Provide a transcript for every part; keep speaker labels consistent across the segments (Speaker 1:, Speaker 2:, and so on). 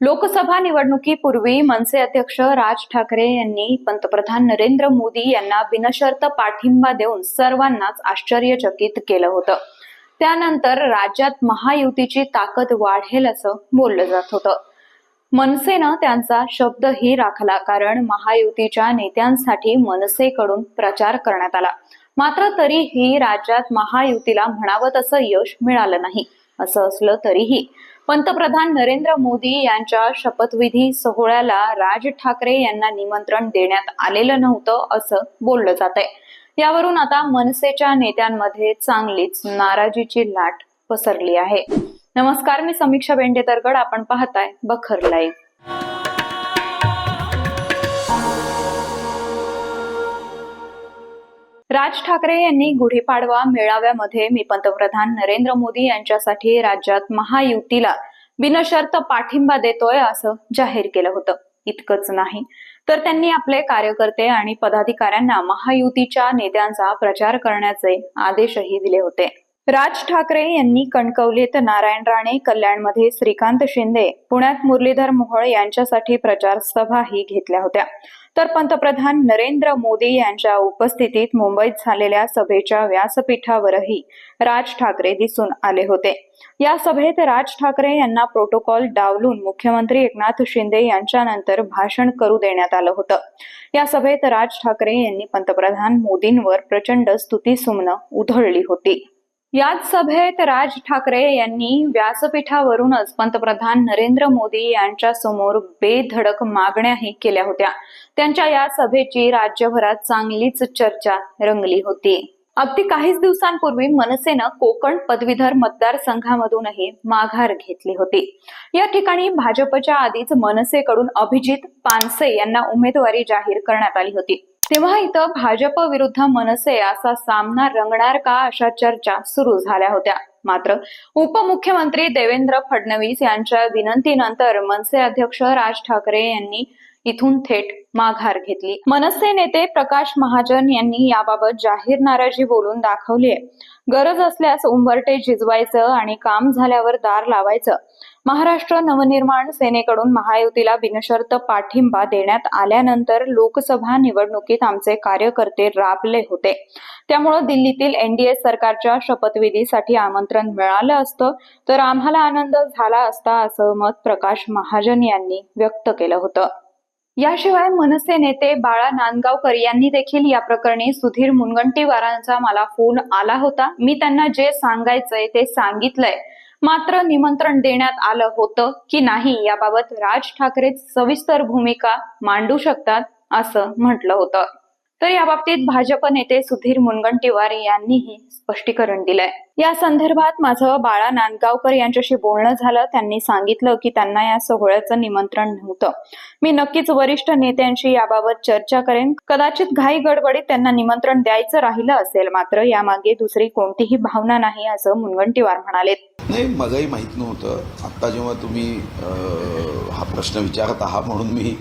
Speaker 1: लोकसभा निवडणुकीपूर्वी मनसे अध्यक्ष राज ठाकरे यांनी पंतप्रधान नरेंद्र मोदी यांना बिनशर्त पाठिंबा देऊन सर्वांनाच आश्चर्यचकित केलं होतं. त्यानंतर राज्यात महायुतीची ताकद वाढेल असं बोललं जात होतं. मनसेनं त्यांचा शब्दही राखला कारण महायुतीच्या नेत्यांसाठी मनसेकडून प्रचार करण्यात आला. मात्र तरीही राज्यात महायुतीला म्हणावं तसं यश मिळालं नाही असं असलं तरीही पंतप्रधान नरेंद्र मोदी यांच्या शपथविधी सोहळ्याला राज ठाकरे यांना निमंत्रण देण्यात आलेलं नव्हतं असं बोललं जात आहे यावरून आता मनसेच्या नेत्यांमध्ये चांगलीच नाराजीची लाट पसरली आहे. नमस्कार मी समीक्षा बेंडेतरगड. आपण पाहताय बखर लाईव्ह. राज ठाकरे यांनी गुढीपाडवा मेळाव्यामध्ये मी पंतप्रधान नरेंद्र मोदी यांच्यासाठी राज्यात महायुतीला बिनशर्त पाठिंबा देतोय असं जाहीर केलं होतं. इतकंच नाही. तर त्यांनी आपले कार्यकर्ते आणि पदाधिकाऱ्यांना महायुतीच्या नेत्यांचा प्रचार करण्याचे आदेशही दिले होते. राज ठाकरे यांनी कणकवलीत नारायण राणे कल्याणमध्ये श्रीकांत शिंदे पुण्यात मुरलीधर मोहोळ यांच्यासाठी प्रचार सभाही घेतल्या होत्या. तर पंतप्रधान नरेंद्र मोदी यांच्या उपस्थितीत मुंबईत झालेल्या सभेच्या व्यासपीठावरही राज ठाकरे दिसून आले होते. या सभेत राज ठाकरे यांना प्रोटोकॉल डावलून मुख्यमंत्री एकनाथ शिंदे यांच्यानंतर भाषण करू देण्यात आलं होतं. या सभेत राज ठाकरे यांनी पंतप्रधान मोदींवर प्रचंड स्तुतीसुमनं उधळली होती. याच सभेत राज ठाकरे यांनी व्यासपीठावरूनच पंतप्रधान नरेंद्र मोदी यांच्या समोर बेधडक मागण्याही केल्या होत्या. त्यांच्या या सभेची राज्यभरात चांगलीच चर्चा रंगली होती. अगदी काहीच दिवसांपूर्वी मनसेनं कोकण पदवीधर मतदारसंघामधूनही माघार घेतली होती. या ठिकाणी भाजपच्या आधीच मनसेकडून अभिजित पानसे यांना उमेदवारी जाहीर करण्यात आली होती. तेव्हा इथं भाजप विरुद्ध मनसे असा सामना रंगणार का अशा चर्चा सुरू झाल्या होत्या. मात्र उपमुख्यमंत्री देवेंद्र फडणवीस यांच्या विनंतीनंतर मनसे अध्यक्ष राज ठाकरे यांनी इथून थेट माघार घेतली. मनसे नेते प्रकाश महाजन यांनी याबाबत जाहीर नाराजी बोलून दाखवली आहे. गरज असल्यास उंबरटे झिजवायचं आणि काम झाल्यावर दार लावायचं. महाराष्ट्र नवनिर्माण सेनेकडून महायुतीला बिनशर्त पाठिंबा देण्यात आल्यानंतर लोकसभा निवडणुकीत आमचे कार्यकर्ते राबले होते. त्यामुळे दिल्लीतील एनडीए सरकारच्या शपथविधीसाठी आमंत्रण मिळालं असतं तर आम्हाला आनंद झाला असता असं मत प्रकाश महाजन यांनी व्यक्त केलं होतं. याशिवाय मनसे नेते बाळा नांदगावकर यांनी देखील या प्रकरणी सुधीर मुनगंटीवारांचा मला फोन आला होता. मी त्यांना जे सांगायचंय ते सांगितलंय. मात्र निमंत्रण देण्यात आलं होतं की नाही याबाबत राज ठाकरे सविस्तर भूमिका मांडू शकतात असं म्हटलं होतं. तर याबाबतीत भाजप नेते सुधीर मुनगंटीवार यांनीही स्पष्टीकरण दिलंय. या संदर्भात माझं बाळा नांदगावकर यांच्याशी बोलणं झालं. त्यांनी सांगितलं की त्यांना या सोहळ्याचं निमंत्रण नव्हतं. मी नक्कीच वरिष्ठ नेत्यांशी याबाबत चर्चा करेन. कदाचित घाई गडबडीत त्यांना निमंत्रण द्यायचं राहिलं असेल मात्र यामागे दुसरी कोणतीही भावना नाही असं मुनगंटीवार म्हणाले.
Speaker 2: नाही मलाही माहीत नव्हतं. आता जेव्हा तुम्ही हा प्रश्न विचारत आहात म्हणून मी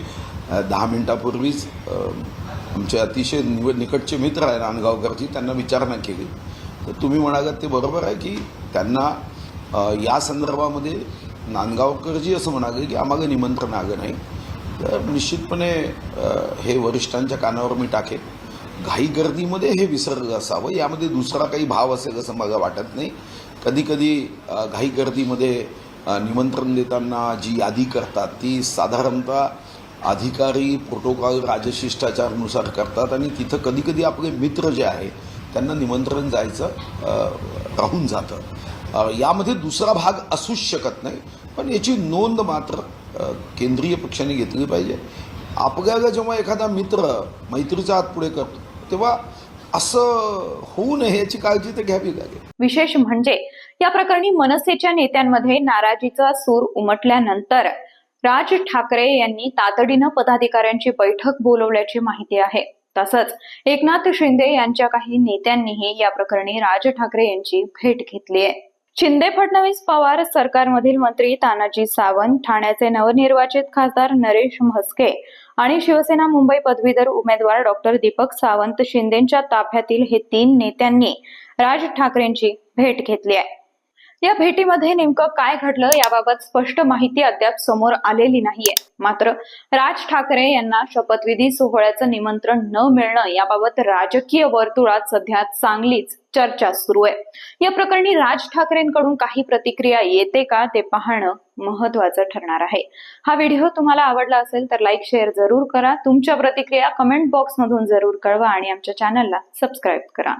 Speaker 2: दहा मिनिटापूर्वीच आमचे अतिशय निव निकटचे मित्र आहे नांदगावकरजी त्यांना विचारणा केली. तर तुम्ही म्हणालात ते बरोबर आहे की त्यांना या संदर्भामध्ये नांदगावकरजी असं म्हणाले की आम्हाला निमंत्रण आलं नाही. तर निश्चितपणे हे वरिष्ठांच्या कानावर मी टाकेन. घाई गर्दीमध्ये हे विसर्ग असावं यामध्ये दुसरा काही भाव असेल असं मला वाटत नाही. कधीकधी घाई गर्दीमध्ये निमंत्रण देताना जी यादी करतात ती साधारणतः अधिकारी प्रोटोकॉल राजशिष्टाचारनुसार करतात आणि तिथं कधी कधी आपले मित्र जे आहे त्यांना निमंत्रण जायचं राहून जातं. यामध्ये दुसरा भाग असूच शकत नाही पण याची नोंद मात्र केंद्रीय पक्षाने घेतली पाहिजे. आपल्याला जेव्हा एखादा मित्र मैत्रीचा हात पुढे करतो तेव्हा असं होऊ नये याची काळजी तर घ्यावी लागेल.
Speaker 1: विशेष म्हणजे या प्रकरणी मनसेच्या नेत्यांमध्ये नाराजीचा सूर उमटल्यानंतर राज ठाकरे यांनी तातडीनं पदाधिकाऱ्यांची बैठक बोलवल्याची माहिती आहे. तसंच एकनाथ शिंदे यांच्या काही नेत्यांनीही या प्रकरणी राज ठाकरे यांची भेट घेतली आहे. शिंदे फडणवीस पवार सरकारमधील मंत्री तानाजी सावंत ठाण्याचे नवनिर्वाचित खासदार नरेश म्हस्के आणि शिवसेना मुंबई पदवीधर उमेदवार डॉक्टर दीपक सावंत शिंदेच्या ताफ्यातील हे तीन नेत्यांनी राज ठाकरेंची भेट घेतली आहे. या भेटीमध्ये नेमकं काय घडलं याबाबत स्पष्ट माहिती अद्याप समोर आलेली नाहीये. मात्र राज ठाकरे यांना शपथविधी सोहळ्याचं निमंत्रण न मिळणं याबाबत राजकीय वर्तुळात सध्या चांगलीच चर्चा सुरू आहे. या प्रकरणी राज ठाकरेंकडून काही प्रतिक्रिया येते का ते पाहणं महत्वाचं ठरणार आहे. हा व्हिडिओ तुम्हाला आवडला असेल तर लाईक शेअर जरूर करा. तुमच्या प्रतिक्रिया कमेंट बॉक्स मधून जरूर कळवा आणि आमच्या चॅनलला सबस्क्राईब करा.